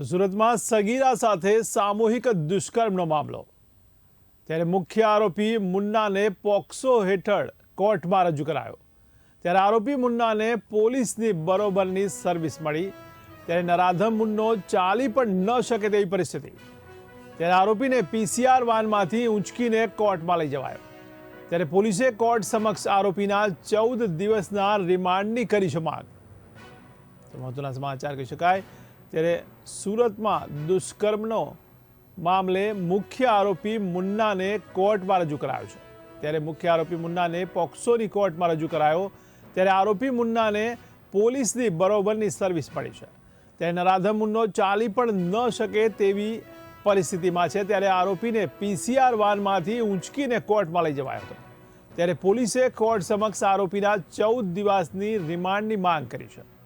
તો સુરતમાં સગીરા સાથે સામૂહિક દુષ્કર્મનો મામલો. ત્યારે મુખ્ય આરોપી મુન્નાને પોક્સો હેઠળ કોર્ટમાં રજૂ કરાયો. ત્યારે આરોપી મુન્નાને પોલીસની બરોબરની સર્વિસ મળી. ત્યારે નરાધમ મુન્નો ચાલી પણ ન શકે તેવી પરિસ્થિતિ. ત્યારે આરોપીને પીસીઆર વાનમાંથી ઊંચકીને કોર્ટમાં લઈ જવાયો. ત્યારે પોલીસે કોર્ટ સમક્ષ આરોપીના ચૌદ દિવસના રિમાન્ડની કરી છે માંગ. તો મહત્વના સમાચાર કહી શકાય. ત્યારે સુરતમાં દુષ્કર્મનો મામલે મુખ્ય આરોપી મુન્નાને કોર્ટમાં રજૂ કરાયો છે. ત્યારે મુખ્ય આરોપી મુન્નાને પોક્સોની કોર્ટમાં રજૂ કરાયો. ત્યારે આરોપી મુન્નાને પોલીસની બરોબરની સર્વિસ પડી છે. ત્યારે નરાધમ મુન્નો ચાલી પણ ન શકે તેવી પરિસ્થિતિમાં છે. ત્યારે આરોપીને પીસીઆર વાનમાંથી ઊંચકીને કોર્ટમાં લઈ જવાયો હતો. ત્યારે પોલીસે કોર્ટ સમક્ષ આરોપીના ચૌદ દિવસની રિમાન્ડની માંગ કરી છે.